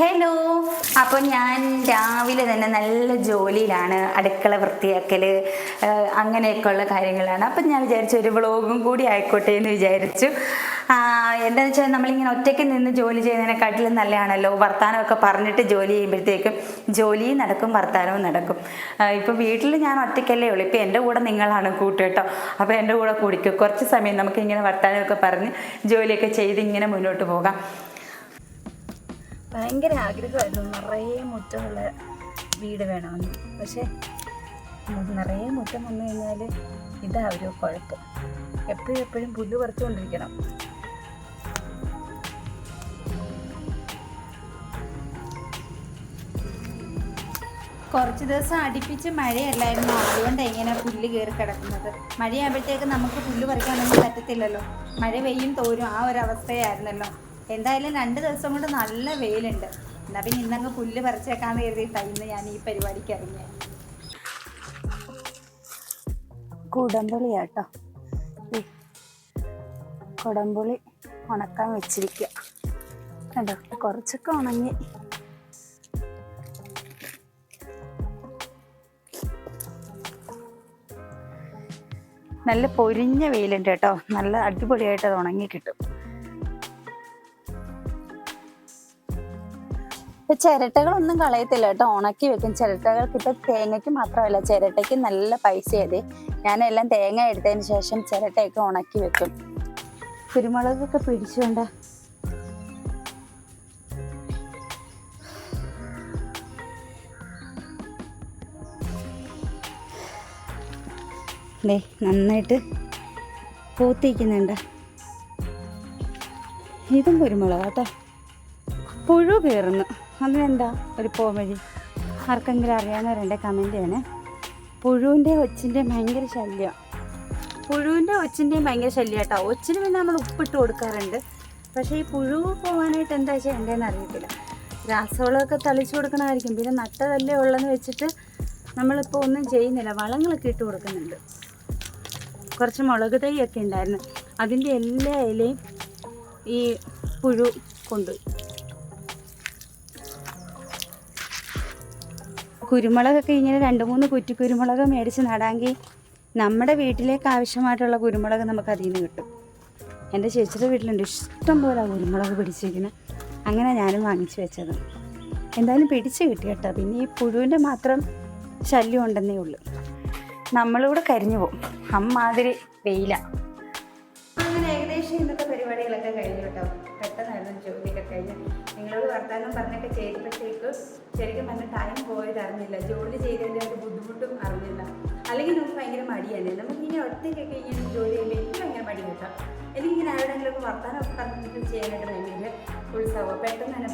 Hello അപ്പോൾ ഞാൻ രാവിലെ തന്നെ നല്ല ജോലിയിലാണ്. അടുക്കള വൃത്തിയാക്കൽ അങ്ങനെയൊക്കെയുള്ള കാര്യങ്ങളാണ്. അപ്പം ഞാൻ വിചാരിച്ചു ഒരു വ്ളോഗും കൂടി ആയിക്കോട്ടെ എന്ന് വിചാരിച്ചു. എന്താണെന്ന് വെച്ചാൽ നമ്മളിങ്ങനെ ഒറ്റയ്ക്ക് നിന്ന് ജോലി ചെയ്യുന്നതിനെക്കാട്ടിലും നല്ലതാണല്ലോ. വർത്തമാനമൊക്കെ പറഞ്ഞിട്ട് ജോലി ചെയ്യുമ്പോഴത്തേക്കും ജോലിയും നടക്കും വർത്തമാനവും നടക്കും. ഇപ്പോൾ വീട്ടിൽ ഞാൻ ഒറ്റയ്ക്കല്ലേ ഉള്ളൂ. ഇപ്പോൾ എന്റെ കൂടെ നിങ്ങളാണ് കൂട്ട് കേട്ടോ. അപ്പോൾ എന്റെ കൂടെ കുടിക്കും. കുറച്ച് സമയം നമുക്ക് ഇങ്ങനെ വർത്തമാനമൊക്കെ പറഞ്ഞ് ജോലിയൊക്കെ ചെയ്ത് ഇങ്ങനെ മുന്നോട്ട് പോകാം. ഭയങ്കര ആഗ്രഹമായിരുന്നു. നിറയെ മുറ്റമുള്ള വീട് വേണമെന്ന്. പക്ഷേ നിറയെ മുറ്റം വന്നു കഴിഞ്ഞാൽ ഇതാ ഒരു കുഴപ്പം. എപ്പോഴും എപ്പോഴും പുല്ല് പറിച്ചുകൊണ്ടിരിക്കണം. കുറച്ച് ദിവസം അടുപ്പിച്ച് മഴയല്ലായിരുന്നു. അതുകൊണ്ട് ഇങ്ങനെ പുല്ല് കയറി കിടക്കുന്നത്. മഴയാകുമ്പോഴത്തേക്ക് നമുക്ക് പുല്ല് പറിക്കാനൊന്നും പറ്റത്തില്ലല്ലോ. മഴ പെയ്യും തോരും. ആ ഒരു അവസ്ഥയായിരുന്നല്ലോ. എന്തായാലും രണ്ട് ദിവസം കൊണ്ട് നല്ല വെയിലുണ്ട്. എന്നാൽ പിന്നെ ഇന്നങ്ങ് പുല്ല് പറിച്ചേക്കാന്ന് കരുതിയിട്ടാണ് ഇന്ന് ഞാൻ ഈ പരിപാടിക്ക് ഇറങ്ങിയത് കുടംപുളിയാട്ടോ കുടംപുളി ഉണക്കാൻ വെച്ചിരിക്കുക കണ്ടോ? കുറച്ചൊക്കെ ഉണങ്ങി. നല്ല പൊരിഞ്ഞ വെയിലുണ്ട് കേട്ടോ. നല്ല അടിപൊളിയായിട്ട് അത് ഉണങ്ങി കിട്ടും. ചിരട്ടകളൊന്നും കളയത്തില്ല കേട്ടോ. ഉണക്കി വെക്കും. ചിരട്ടകൾക്ക് ഇപ്പൊ തേങ്ങയ്ക്ക് മാത്രമല്ല ചിരട്ടയ്ക്ക് നല്ല പൈസ അതെ ഞാനെല്ലാം തേങ്ങ എടുത്തതിന് ശേഷം ചിരട്ടയൊക്കെ ഉണക്കി വെക്കും. കുരുമുളകൊക്കെ പിടിച്ചുകൊണ്ട് ദേ നന്നായിട്ട് പൂത്തിരിക്കുന്നുണ്ട്. ഇതും കുരുമുളക് കേട്ടോ. പുഴു കയറുന്നു അതിനെന്താ ഒരു പോമഴി ആർക്കെങ്കിലും അറിയാവുന്നവരുണ്ട് കമന്റ് ചെയ്യണേ. പുഴുവിന്റെ ഒച്ചിന്റെ ഭയങ്കര ശല്യം. പുഴുവിന്റെ ഒച്ചിന്റെയും ഭയങ്കര ശല്യം കേട്ടോ. ഒച്ചിന് പിന്നെ നമ്മൾ ഉപ്പിട്ട് കൊടുക്കാറുണ്ട്. പക്ഷേ ഈ പുഴു പോകാനായിട്ട് എന്താ ചെയ്യേണ്ടതെന്ന് അറിയത്തില്ല. രാസവളമൊക്കെ തളിച്ചു കൊടുക്കണമായിരിക്കും. പിന്നെ നട്ടതല്ലേ ഉള്ളെന്ന് വെച്ചിട്ട് നമ്മളിപ്പോൾ ഒന്നും ചെയ്യുന്നില്ല. വളങ്ങളൊക്കെ ഇട്ട് കൊടുക്കുന്നുണ്ട്. കുറച്ച് മുളക് തൈയൊക്കെ ഉണ്ടായിരുന്നു. അതിന്റെ എല്ലാ ഇലയും ഈ പുഴു കൊണ്ടുപോയി കുരുമുളകൊക്കെ ഇങ്ങനെ രണ്ട് മൂന്ന് കുറ്റി കുരുമുളക് മേടിച്ച് നടാമെങ്കിൽ നമ്മുടെ വീട്ടിലേക്ക് ആവശ്യമായിട്ടുള്ള കുരുമുളക് നമുക്ക് അതിൽ നിന്ന് കിട്ടും. എന്റെ ചേച്ചിയുടെ വീട്ടിലുണ്ട്. ഇഷ്ടം പോലെ കുരുമുളക് പിടിച്ചിരിക്കുന്നത് അങ്ങനെ ഞാനും വാങ്ങിച്ചു വെച്ചത്. എന്തായാലും പിടിച്ച് കിട്ടി കേട്ടോ. പിന്നെ ഈ പുഴുവിന്റെ മാത്രം ശല്യം ഉണ്ടെന്നേ ഉള്ളൂ. നമ്മളിവിടെ കരിഞ്ഞു പോകും. അമ്മാതിരി വെയില. അങ്ങനെ ഏകദേശം ഇന്നത്തെ പരിപാടികളൊക്കെ കഴിഞ്ഞു കേട്ടോ. പെട്ടെന്നായിരുന്നു ജോലിയൊക്കെ കഴിഞ്ഞ് നിങ്ങളോട് വർത്താനം പറഞ്ഞൊക്കെ ചെയ്തപ്പോഴത്തേക്ക് ശരിക്കും പറഞ്ഞ ടൈം പോയത് അറിഞ്ഞില്ല. ജോലി ചെയ്തതിന്റെ ഒരു ബുദ്ധിമുട്ടും അറിഞ്ഞില്ല. അല്ലെങ്കിൽ നമുക്ക് ഭയങ്കര മടിയാണ് നമുക്ക് ഇങ്ങനെ ഒറ്റയ്ക്കൊക്കെ ഇങ്ങനെ ജോലി ചെയ്യുമ്പോൾ എനിക്ക് ഭയങ്കര മടി കിട്ടാം. എനിക്കിങ്ങനെ ആരുടെങ്കിലുമൊക്കെ ഒക്കെ പറഞ്ഞിട്ട് ചെയ്യാനായിട്ട് ഭയങ്കര ഉത്സവം പെട്ടെന്ന് തന്നെ